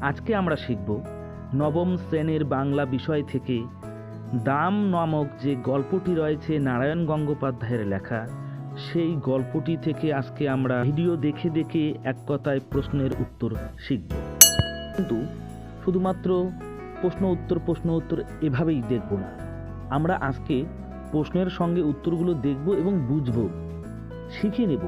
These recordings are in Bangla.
আজকে আমরা শিখব নবম শ্রেণির বাংলা বিষয় থেকে দাম নামক যে গল্পটি রয়েছে নারায়ণ গঙ্গোপাধ্যায়ের লেখা, সেই গল্পটি থেকে আজকে আমরা ভিডিও দেখে দেখে এক কথায় প্রশ্নের উত্তর শিখব। কিন্তু শুধুমাত্র প্রশ্ন উত্তর প্রশ্ন উত্তর এভাবেই দেখব না। আমরা আজকে প্রশ্নের সঙ্গে উত্তরগুলো দেখব এবং বুঝব। শিখে নেব।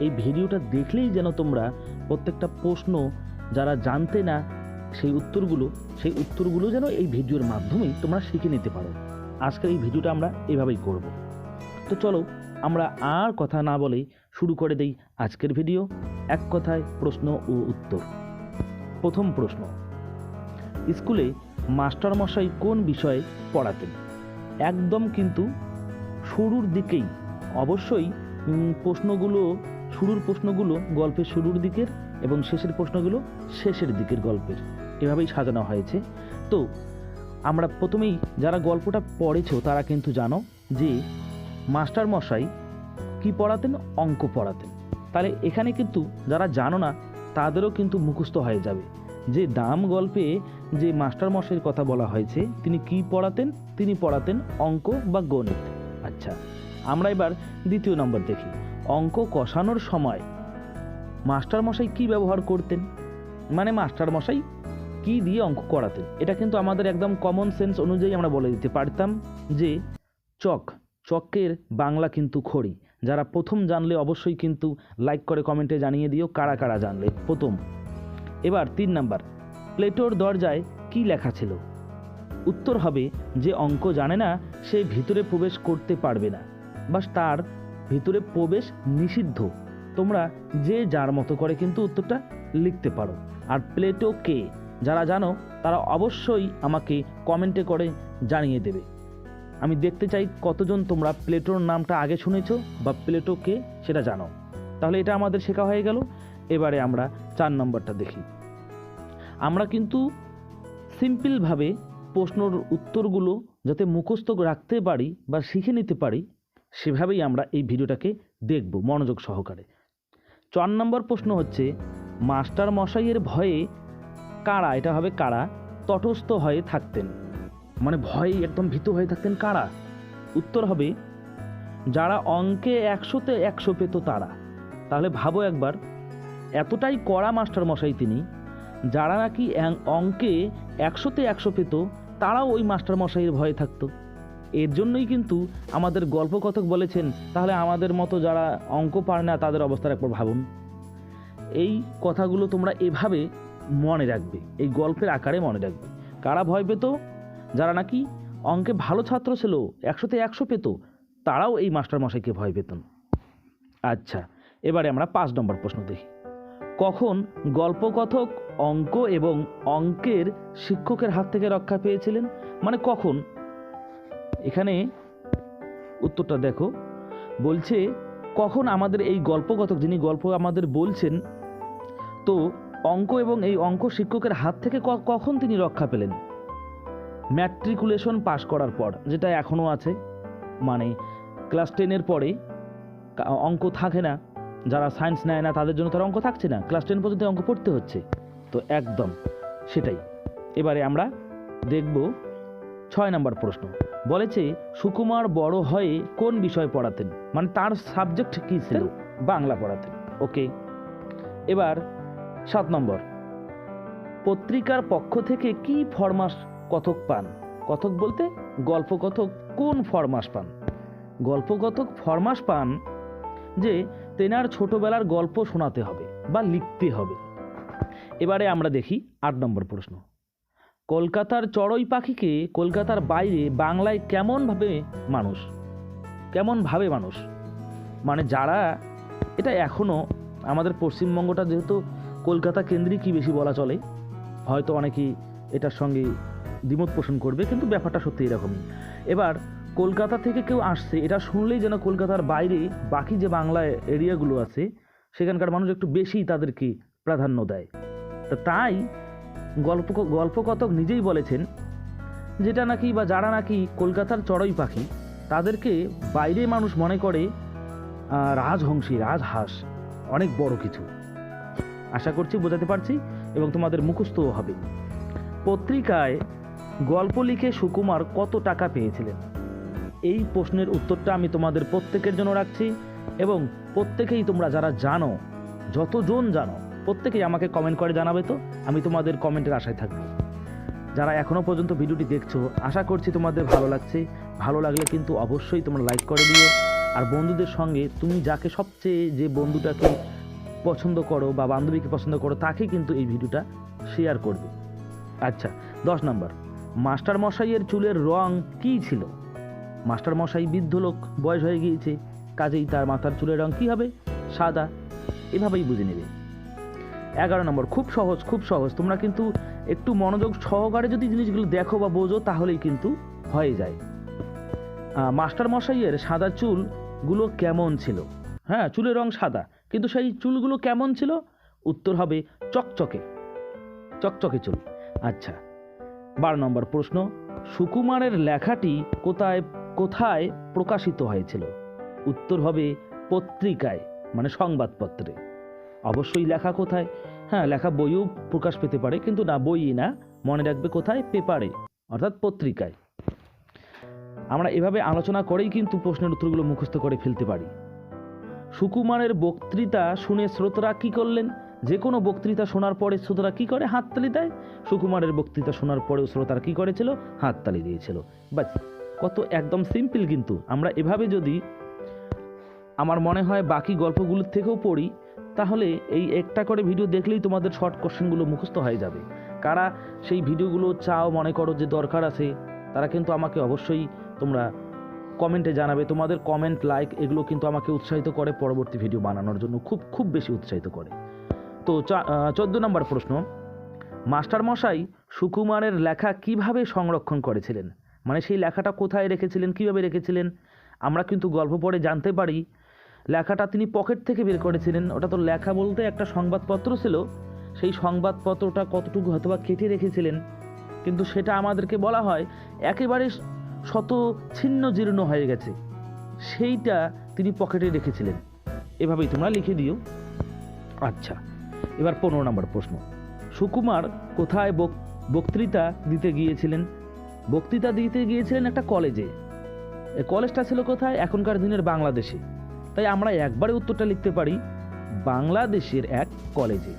এই ভিডিওটা দেখলেই যেন তোমরা প্রত্যেকটা প্রশ্ন যারা জানতে না সেই উত্তরগুলো সেই উত্তরগুলো যেন এই ভিডিওর মাধ্যমেই তোমরা শিখে নিতে পারো। আজকের এই ভিডিওটা আমরা এভাবেই করব। তো চলো, আমরা আর কথা না বলেই শুরু করে দেই আজকের ভিডিও। এক কথায় প্রশ্ন ও উত্তর। প্রথম প্রশ্ন, স্কুলে মাস্টারমশাই কোন বিষয়ে পড়াতেন? একদম কিন্তু শুরুর দিকেই। অবশ্যই প্রশ্নগুলো, শুরুর প্রশ্নগুলো গল্পের শুরুর দিকের এবং শেষের প্রশ্নগুলো শেষের দিকের গল্পের। এভাবেই সাজানো হয়েছে। তো, আমরা প্রথমেই যারা গল্পটা পড়েছো, তারা কিন্তু জানো যে মাস্টার মশাই কি পড়াতেন, অঙ্ক পড়াতেন। তাহলে এখানে কিন্তু যারা জানো না, তাদেরও কিন্তু মুখস্থ হয়ে যাবে যে দাম গল্পে যে মাস্টার মশাইয়ের কথা বলা হয়েছে, তিনি কি পড়াতেন, তিনি পড়াতেন অঙ্ক বা গণিত। আচ্ছা আমরা এবার দ্বিতীয় নম্বর দেখি। অঙ্ক কষানোর সময় মাস্টার মশাই কি ব্যবহার করতেন? মানে মাস্টার মশাই কি দিয়ে অঙ্ক করাতেন? এটা কিন্তু আমাদের একদম কমন সেন্স অনুযায়ী আমরা বলে দিতে পারতাম যে চক, চকের বাংলা কিন্তু খড়ি। যারা প্রথম জানলে অবশ্যই কিন্তু লাইক করে কমেন্টে জানিয়ে দিও কারা কারা জানলে। প্রথম। এবার তিন নাম্বার। প্লেটোর দরজায় কি লেখা ছিল? উত্তর হবে, যে অঙ্ক জানে না, সে ভিতরে প্রবেশ করতে পারবে না। বা তার ভিতরে প্রবেশ নিষিদ্ধ। তোমরা যে যার মতো করে কিন্তু উত্তরটা লিখতে পারো। আর প্লেটো কে যারা জানো, তারা অবশ্যই আমাকে কমেন্টে করে জানিয়ে দেবে। আমি দেখতে চাই কতজন তোমরা প্লেটোর নামটা আগে শুনেছ বা প্লেটো কে সেটা জানো। তাহলে এটা আমাদের শেখা হয়ে গেল। এবারে আমরা চার নম্বরটা দেখি। আমরা কিন্তু সিম্পলভাবে প্রশ্নর উত্তরগুলো যাতে মুখস্থ রাখতে পারি বা শিখে নিতে পারি, সেভাবেই আমরা এই ভিডিওটাকে দেখব মনোযোগ সহকারে। চার নম্বর প্রশ্ন হচ্ছে, মাস্টার মশাইয়ের ভয়ে কারা, এটা হবে কারা, তটস্থ হয়ে থাকতেন। মানে ভয়ে একদম ভীত হয়ে থাকতেন কারা? উত্তর হবে, যারা অঙ্কে একশোতে একশো পেত তারা। তাহলে ভাবো একবার, এতটাই কড়া মাস্টার মশাই তিনি, যারা নাকি অঙ্কে একশোতে একশো পেত, তারাও ওই মাস্টার মশাইয়ের ভয়ে থাকতো। এর জন্যই কিন্তু আমাদের গল্পকথক বলেছেন, তাহলে আমাদের মতো যারা অঙ্ক পারে না তাদের অবস্থার একবার ভাবুন। এই কথাগুলো তোমরা এভাবে মনে রাখবে, এই গল্পের আকারে মনে রাখবে। কারা ভয় পেত? যারা নাকি অঙ্কে ভালো ছাত্র ছিল, একশোতে একশো পেত, তারাও এই মাস্টার মশাইকে ভয় পেতেন আচ্ছা এবারে আমরা পাঁচ নম্বর প্রশ্ন দেখি। কখন গল্পকথক অঙ্ক এবং অঙ্কের শিক্ষকের হাত থেকে রক্ষা পেয়েছিলেন? মানে কখন এখানে উত্তরটা দেখো। বলছে, কখন আমাদের এই গল্পকথক, যিনি গল্প আমাদের বলছেন, তো অঙ্ক এবং এই অঙ্ক শিক্ষকের হাত থেকে কখন তিনি রক্ষা পেলেন? ম্যাট্রিকুলেশন পাশ করার পর, যেটা এখনও আছে মানে ক্লাস টেনের পরে অঙ্ক থাকে না, যারা সায়েন্স নেয় না, তাদের জন্য তার অঙ্ক থাকছে না, ক্লাস টেন পর্যন্ত অঙ্ক পড়তে হচ্ছে। তো একদম সেটাই। এবারে আমরা দেখব ছয় নম্বর প্রশ্ন। বলেছে, সুকুমার বড় হয়ে কোন বিষয় পড়াতেন? মানে তার সাবজেক্ট কী ছিল? বাংলা পড়াতেন। ওকে এবার সাত নম্বর। পত্রিকার পক্ষ থেকে কি ফরমাস কথক পান? কথক বলতে গল্প কথক কোন ফরমাস পান? গল্প কথক ফরমাস পান যে তেনার ছোটবেলার গল্প শোনাতে হবে বা লিখতে হবে। এবারে আমরা দেখি আট নম্বর প্রশ্ন। কলকাতার চড়ুই পাখিকে কলকাতার বাইরে বাংলায় কেমন ভাবে মানুষ? কেমন ভাবে মানুষ? মানে যারা এটা এখনও আমাদের পশ্চিমবঙ্গটা যেহেতু কলকাতা কেন্দ্রিকই বেশি বলা চলে, হয়তো অনেকেই এটার সঙ্গে দ্বিমত পোষণ করবে, কিন্তু ব্যাপারটা সত্যি এরকমই। এবার কলকাতা থেকে কেউ আসছে, এটা শুনলেই যেন কলকাতার বাইরে বাকি যে বাংলা এরিয়াগুলো আছে, সেখানকার মানুষ একটু বেশি তাদেরকে প্রাধান্য দেয়। তা তাই গল্প গল্পকথক নিজেই বলেছেন, যেটা নাকি বা যারা নাকি কলকাতার চড়ুই পাখি, তাদেরকে বাইরে মানুষ মনে করে রাজহংসী, রাজহাঁস, অনেক বড় কিছু। আশা করছি বোঝাতে পারছি এবং তোমাদের মুখস্থও হবে। পত্রিকায় গল্প লিখে সুকুমার কত টাকা পেয়েছিলেন? এই প্রশ্নের উত্তরটা আমি তোমাদের প্রত্যেকের জন্য রাখছি এবং প্রত্যেকেই তোমরা যারা জানো, যতজন জানো প্রত্যেকেই আমাকে কমেন্ট করে জানাবে তো? আমি তোমাদের কমেন্টের আশায় থাকব। যারা এখনও পর্যন্ত ভিডিওটি দেখছ, আশা করছি তোমাদের ভালো লাগছে। ভালো লাগলে কিন্তু অবশ্যই তোমরা লাইক করে দিও। আর বন্ধুদের সঙ্গে তুমি যাকে সবচেয়ে যে বন্ধুটাকে পছন্দ করো বা বান্ধবীকে পছন্দ করো, তাকে কিন্তু এই ভিডিওটা শেয়ার করবে। আচ্ছা দশ নম্বর। মাস্টার মশাইয়ের চুলের রং কী ছিল? মাস্টার মশাই বৃদ্ধ লোক, বয়স হয়ে গিয়েছে, কাজেই তার মাথার চুলের রং কী হবে? সাদা। এভাবেই বুঝে নেবে। এগারো নম্বর, খুব সহজ খুব সহজ। তোমরা কিন্তু একটু মনোযোগ সহকারে যদি জিনিসগুলো দেখো বা বোঝো, তাহলেই কিন্তু হয়ে যায়। মাস্টার মশাইয়ের সাদা চুলগুলো কেমন ছিল? হ্যাঁ চুলের রং সাদা, কিন্তু সেই চুলগুলো কেমন ছিল? উত্তর হবে চকচকে চকচকে চুল। আচ্ছা বারো নম্বর প্রশ্ন, সুকুমারের লেখাটি কোথায় কোথায় প্রকাশিত হয়েছিল? উত্তর হবে পত্রিকায় মানে সংবাদপত্রে। অবশ্যই লেখা কোথায়? হ্যাঁ লেখা বইও প্রকাশ পেতে পারে, কিন্তু না বই না, মনে রাখবে কোথায়? পেপারে, অর্থাৎ পত্রিকায়। আমরা এভাবে আলোচনা করেই কিন্তু প্রশ্নের উত্তরগুলো মুখস্থ করে ফেলতে পারি। সুকুমারের বক্তৃতা শুনে শ্রোতারা কি করলেন? যে কোনো বক্তৃতা শোনার পরে শ্রোতারা কি করে? হাততালি দেয়। সুকুমারের বক্তৃতা শোনার পরেও শ্রোতারা কি করেছিল? হাততালি দিয়েছিল। বাস, কত একদম সিম্পল কিন্তু। আমরা এভাবে যদি আমার মনে হয় বাকি গল্পগুলোর থেকেও পড়ি তাহলে এই একটা করে ভিডিও দেখলেই তোমাদের শর্ট কোশ্চেনগুলো মুখস্থ হয়ে যাবে। কারা সেই ভিডিওগুলো চাও, মনে করো যে দরকার আছে, তারা কিন্তু আমাকে অবশ্যই তোমরা কমেন্টে জানাবে। তোমাদের কমেন্ট লাইক এগুলো কিন্তু আমাকে উৎসাহিত করে পরবর্তী ভিডিও বানানোর জন্য, খুব খুব বেশি উৎসাহিত করে। তো চোদ্দ নম্বর প্রশ্ন মাস্টার মশাই সুকুমারের লেখা কীভাবে সংরক্ষণ করেছিলেন? মানে সেই লেখাটা কোথায় রেখেছিলেন, কীভাবে রেখেছিলেন? আমরা কিন্তু গল্প পড়ে জানতে পারি লেখাটা তিনি পকেট থেকে বের করেছিলেন। ওটা তো লেখা বলতে একটা সংবাদপত্র ছিল। সেই সংবাদপত্রটা কতটুকু হয়তো বা কেটে রেখেছিলেন। কিন্তু সেটা আমাদেরকে বলা হয়, একেবারে শত ছিন্ন জীর্ণ হয়ে গেছে। সেইটা তিনি পকেটে রেখেছিলেন। এভাবেই তোমরা লিখে দিও। আচ্ছা এবার পনেরো নম্বর প্রশ্ন। সুকুমার কোথায় বক- বক্তৃতা দিতে গিয়েছিলেন? বক্তৃতা দিতে গিয়েছিলেন একটা কলেজে। কলেজটা ছিল কোথায়? এখনকার দিনের বাংলাদেশে। তাই আমরা একবারে উত্তরটা লিখতে পারি বাংলাদেশের এক কলেজে।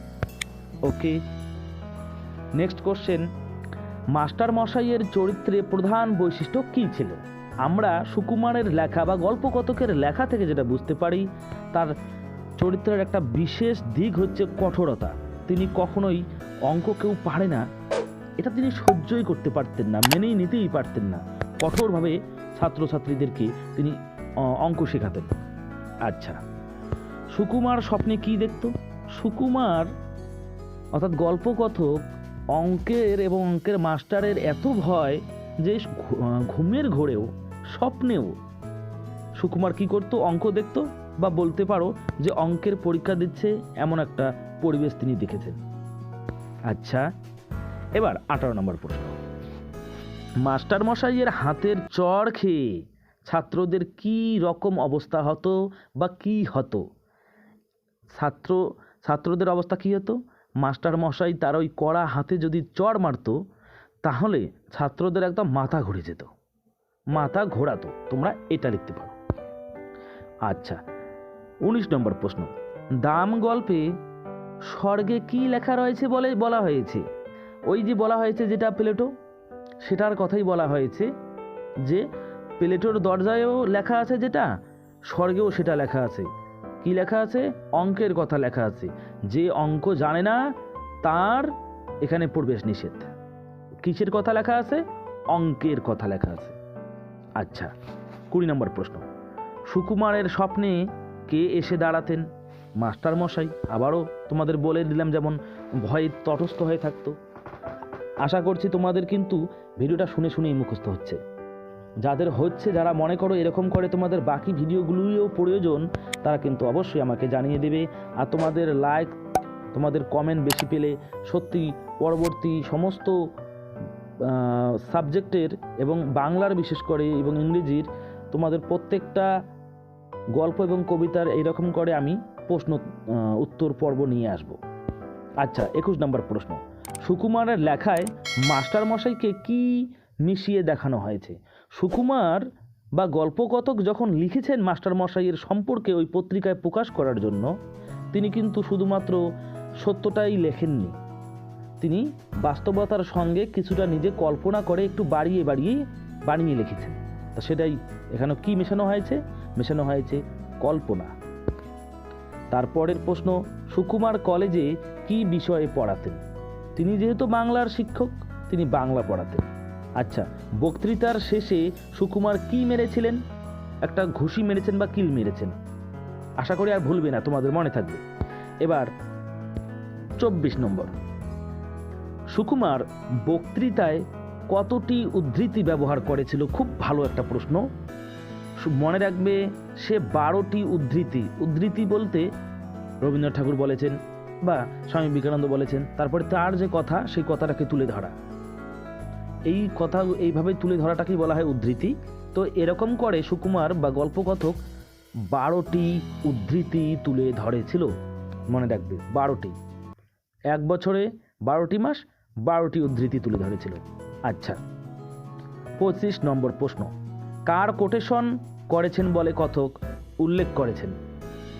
ওকে নেক্সট কোশ্চেন মাস্টার মশাইয়ের চরিত্রে প্রধান বৈশিষ্ট্য কী ছিল? আমরা সুকুমারের লেখা বা গল্পকথকের লেখা থেকে যেটা বুঝতে পারি, তার চরিত্রের একটা বিশেষ দিক হচ্ছে কঠোরতা। তিনি কখনোই অঙ্ক কেউ পারে না। এটা তিনি সহ্যই করতে পারতেন না, মেনেই নিতেই পারতেন না। কঠোরভাবে ছাত্রছাত্রীদেরকে তিনি অঙ্ক শেখাতেন। আচ্ছা। সুকুমার স্বপ্নে কি দেখত? সুকুমার, অর্থাৎ গল্পকথক, অঙ্কের এবং অঙ্কের মাস্টারের এত ভয় যে ঘুমের ঘোরেও, স্বপ্নেও। সুকুমার কি করতো? অঙ্ক দেখতো বা বলতে পারো যে অঙ্কের পরীক্ষা দিচ্ছে এমন একটা পরিবেশ তিনি দেখেছেন। আচ্ছা এবার আঠারো নম্বর প্রশ্ন। মাস্টার মশাইয়ের হাতের চড় খেয়ে ছাত্রদের কি রকম অবস্থা হতো বা কি হতো? ছাত্র, ছাত্রদের অবস্থা কি হতো? মাস্টার মশাই তার ওই কড়া হাতে যদি চড় মারতো, তাহলে ছাত্রদের একদম মাথা ঘুরে যেত। মাথা ঘোরাতো। তোমরা এটা লিখতে পারো। আচ্ছা উনিশ নম্বর প্রশ্ন। দাম গল্পে স্বর্গে কি লেখা রয়েছে বলে বলা হয়েছে? ওই যে বলা হয়েছে যেটা প্লেটো, সেটার কথাই বলা হয়েছে যে প্লেটোর দরজায়ও লেখা আছে যেটা, স্বর্গেও সেটা লেখা আছে। কি লেখা আছে? অঙ্কের কথা লেখা আছে। যে অঙ্ক জানে না, তার এখানে প্রবেশ নিষেধ। কিসের কথা লেখা আছে? অঙ্কের কথা লেখা আছে। আচ্ছা কুড়ি নম্বর প্রশ্ন। সুকুমারের স্বপ্নে কে এসে দাঁড়াতেন? মাস্টার মশাই আবারও তোমাদের বলে দিলাম যেমন ভয়ে তটস্থ হয়ে থাকতো। আশা করছি তোমাদের কিন্তু ভিডিওটা শুনে শুনেই মুখস্থ হচ্ছে। যাদের হচ্ছে, যারা মনে করো এরকম করে তোমাদের বাকি ভিডিওগুলোও প্রয়োজন, তারা কিন্তু অবশ্যই আমাকে জানিয়ে দেবে। আর তোমাদের লাইক তোমাদের কমেন্ট বেশি পেলে সত্যি পরবর্তী সমস্ত সাবজেক্টের এবং বাংলার বিশেষ করে এবং ইংরেজির তোমাদের প্রত্যেকটা গল্প এবং কবিতার এইরকম করে আমি প্রশ্ন উত্তর পর্ব নিয়ে আসব। আচ্ছা একুশ নম্বর প্রশ্ন। সুকুমারের লেখায় মাস্টার মশাইকে কি মিশিয়ে দেখানো হয়েছে? সুকুমার বা গল্পকথক যখন লিখেছেন মাস্টার মশাইয়ের সম্পর্কে ওই পত্রিকায় প্রকাশ করার জন্য, তিনি কিন্তু শুধুমাত্র সত্যটাই লেখেননি। তিনি বাস্তবতার সঙ্গে কিছুটা নিজে কল্পনা করে একটু বাড়িয়ে বাড়িয়ে বানিয়ে লিখেছেন। তা সেটাই এখানে কি মেশানো হয়েছে? মেশানো হয়েছে কল্পনা। তারপরের প্রশ্ন, সুকুমার কলেজে কি বিষয়ে পড়াতেন? তিনি যেহেতু বাংলার শিক্ষক, তিনি বাংলা পড়াতেন। আচ্ছা বক্তৃতার শেষে সুকুমার কি মেরেছিলেন? একটা ঘুষি মেরেছেন বা কিল মেরেছেন? আশা করি আর ভুলবে না, তোমাদের মনে থাকবে। এবার চব্বিশ নম্বর। সুকুমার বক্তৃতায় কতটি উদ্ধৃতি ব্যবহার করেছিল? খুব ভালো একটা প্রশ্ন। মনে রাখবে, সে বারোটি উদ্ধৃতি। উদ্ধৃতি বলতে রবীন্দ্রনাথ ঠাকুর বলেছেন বা স্বামী বিবেকানন্দ বলেছেন, তারপরে তার যে কথা, সেই কথাটাকে তুলে ধরা। এই কথা এইভাবে তুলে ধরাটাকেই বলা হয় উদ্ধৃতি। তো এরকম করে সুকুমার বা গল্পকথক বারোটি উদ্ধৃতি তুলে ধরেছিল, মনে রাখবে, বারোটি। এক বছরে বারোটি মাস, বারোটি উদ্ধৃতি তুলে ধরেছিল। আচ্ছা পঁচিশ নম্বর প্রশ্ন। কার কোটেশন করেছেন বলে কথক উল্লেখ করেছেন?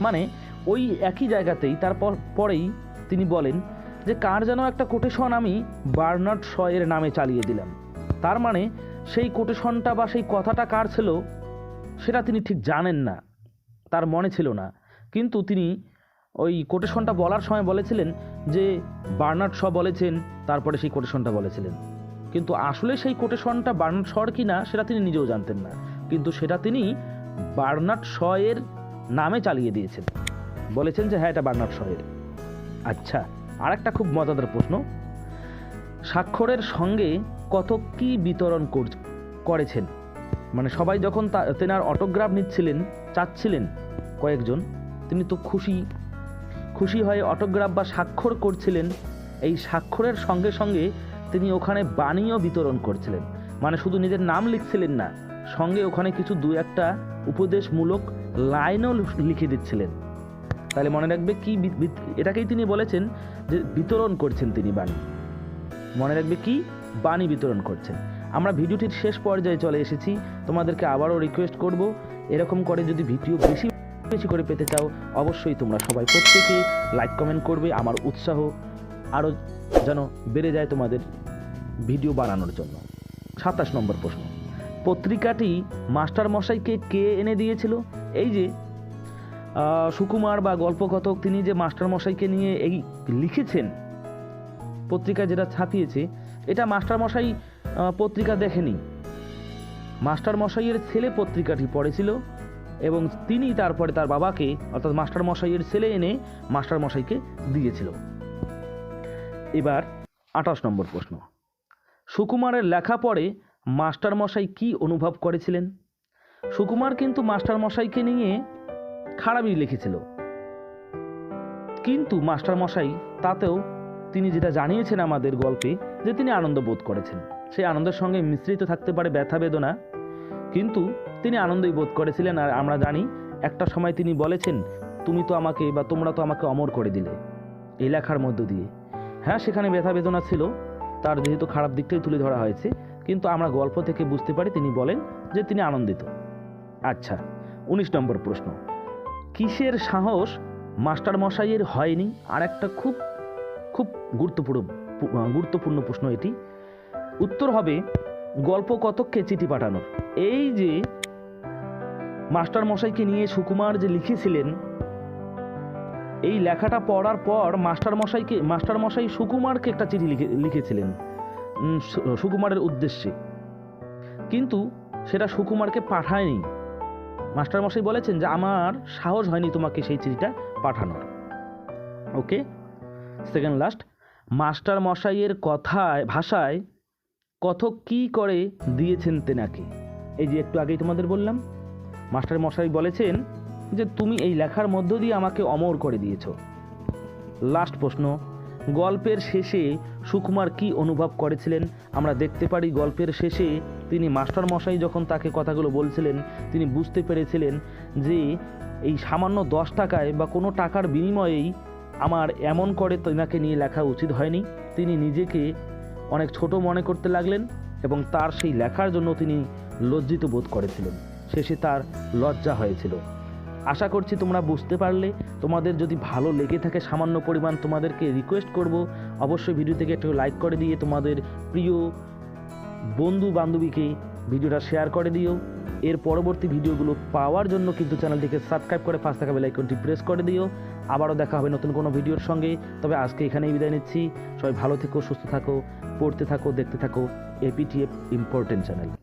মানে ওই একই জায়গাতেই, তারপর পরেই তিনি বলেন যে কার যেন একটা কোটেশন আমি বার্নার্ড শয়ের নামে চালিয়ে দিলাম। তার মানে সেই কোটেশনটা বা সেই কথাটা কার ছিল, সেটা তিনি ঠিক জানেন না, তার মনে ছিল না। কিন্তু তিনি ওই কোটেশনটা বলার সময় বলেছিলেন যে বার্নার্ড শ বলেছেন, তারপরে সেই কোটেশনটা বলেছিলেন। কিন্তু আসলে সেই কোটেশনটা বার্নার্ড শর কি না সেটা তিনি নিজেও জানতেন না। কিন্তু সেটা তিনি বার্নার্ড শ এর নামে চালিয়ে দিয়েছেন। বলেছেন যে হ্যাঁ এটা বার্নার্ড শ এর। আচ্ছা। আর একটা খুব মজাদার প্রশ্ন। স্বাক্ষরের সঙ্গে কত কি বিতরণ কর- করেছেন? মানে সবাই যখন তেনার অটোগ্রাফ নিচ্ছিলেন, চাচ্ছিলেন কয়েকজন, তিনি তো খুশি খুশি হয়ে অটোগ্রাফ বা স্বাক্ষর করছিলেন, এই স্বাক্ষরের সঙ্গে সঙ্গে তিনি ওখানে বাণীও বিতরণ করছিলেন। মানে শুধু নিজের নাম লিখছিলেন না, সঙ্গে ওখানে কিছু দু একটা উপদেশমূলক লাইনও লিখে দিচ্ছিলেন। তাহলে মনে রাখবে কি এটাকেই তিনি বলেছেন যে বিতরণ করছেন তিনি বাণী। মনে রাখবে কি? বাণী বিতরণ করছেন। আমরা ভিডিওটির শেষ পর্যায়ে চলে এসেছি। তোমাদেরকে আবারও রিকোয়েস্ট করব, এরকম করে যদি ভিডিও বেশি বেশি করে পেতে চাও, অবশ্যই তোমরা সবাই প্রত্যেকে লাইক কমেন্ট করবে। আমার উৎসাহ আরও যেন বেড়ে যায় তোমাদের ভিডিও বানানোর জন্য। সাতাশ নম্বর প্রশ্ন। পত্রিকাটি মাস্টার মশাইকে কে এনে দিয়েছিল? এই যে সুকুমার বা গল্পকথক তিনি যে মাস্টার মশাইকে নিয়ে এই লিখেছেন, পত্রিকায় যেটা ছাপিয়েছে, এটা মাস্টার মশাই পত্রিকা দেখেনি। মাস্টার মশাইয়ের ছেলে পত্রিকাটি পড়েছিল এবং তিনি তারপরে তার বাবাকে, অর্থাৎ মাস্টার মশাইয়ের ছেলে এনে মাস্টার মশাইকে দিয়েছিল। এবার আঠাশ নম্বর প্রশ্ন। সুকুমারের লেখা পড়ে মাস্টার মশাই কি অনুভব করেছিলেন? সুকুমার কিন্তু মাস্টার মশাইকে নিয়ে খারাপই লিখেছিল। কিন্তু মাস্টার মশাই তাতেও তিনি যেটা জানিয়েছেন আমাদের গল্পে, যে তিনি আনন্দ বোধ করেছেন। সেই আনন্দের সঙ্গে মিশ্রিত থাকতে পারে ব্যথা বেদনা, কিন্তু তিনি আনন্দই বোধ করেছিলেন। আর আমরা জানি, একটা সময় তিনি বলেছেন, তুমি তো আমাকে বা তোমরা তো আমাকে অমর করে দিলে। এই লেখার মধ্য দিয়ে। হ্যাঁ সেখানে ব্যথা বেদনা ছিল, তার যেহেতু খারাপ দিকটাই তুলে ধরা হয়েছে, কিন্তু আমরা গল্প থেকে বুঝতে পারি তিনি বলেন যে তিনি আনন্দিত। আচ্ছা উনিশ নম্বর প্রশ্ন। কিসের সাহস মাস্টার মশাইয়ের হয়নি? আর একটা খুব খুব গুরুত্বপূর্ণ গুরুত্বপূর্ণ প্রশ্ন এটি। উত্তর হবে, গল্প কতককে চিঠি পাঠানোর। এই যে মাস্টার মশাইকে নিয়ে সুকুমার যে লিখেছিলেন, এই লেখাটা পড়ার পর মাস্টার মশাইকে মাস্টার মশাই সুকুমারকে একটা চিঠি লিখে, লিখেছিলেন সুকুমারের উদ্দেশ্যে। কিন্তু সেটা সুকুমারকে পাঠায়নি। মাস্টার মশাই বলেছেন যে আমার সাহস হয়নি তোমাকে সেই চিঠিটা পাঠানোর। ওকে? সেকেন্ড লাস্ট মাস্টার মশাইয়ের কথায়, ভাষায় কত কি করে দিয়েছেন তেনাকে? এই যে একটু আগেই তোমাদের বললাম মাস্টার মশাই বলেছেন যে তুমি এই লেখার মধ্য দিয়ে আমাকে অমর করে দিয়েছ। লাস্ট প্রশ্ন গল্পের শেষে সুকুমার কি অনুভব করেছিলেন? আমরা দেখতে পারি গল্পের শেষে তিনি মাস্টার মশাই যখন তাকে কথাগুলো বলছিলেন, তিনি বুঝতে পেরেছিলেন যে এই সামান্য দশ টাকায় বা কোনো টাকার বিনিময়েই আমার এমন করে তেনাকে নিয়ে লেখা উচিত হয়নি। তিনি নিজেকে অনেক ছোট মনে করতে লাগলেন এবং তার সেই লেখার জন্য তিনি লজ্জিত বোধ করেছিলেন। শেষে তার লজ্জা হয়েছিল। আশা করছি তোমরা বুঝতে পারলে। তোমাদের যদি ভালো লেগে থাকে, সামান্য পরিমাণ তোমাদেরকে রিকোয়েস্ট করব। অবশ্যই ভিডিও থেকে একটু লাইক করে দিয়ে তোমাদের প্রিয় বন্ধু বান্ধবীকে ভিডিওটা শেয়ার করে দিও। এর পরবর্তী ভিডিওগুলো পাওয়ার জন্য কিন্তু চ্যানেলটিকে সাবস্ক্রাইব করে পাঁচ থাকা বেলাইকনটি প্রেস করে দিও। আবারও দেখা হবে নতুন কোনো ভিডিওর সঙ্গে। তবে আজকে এখানেই বিদায় নিচ্ছি। সবাই ভালো থেকো, সুস্থ থাকো, পড়তে থাকো, দেখতে থাকো এপিটিএফ ইম্পর্টেন্ট চ্যানেল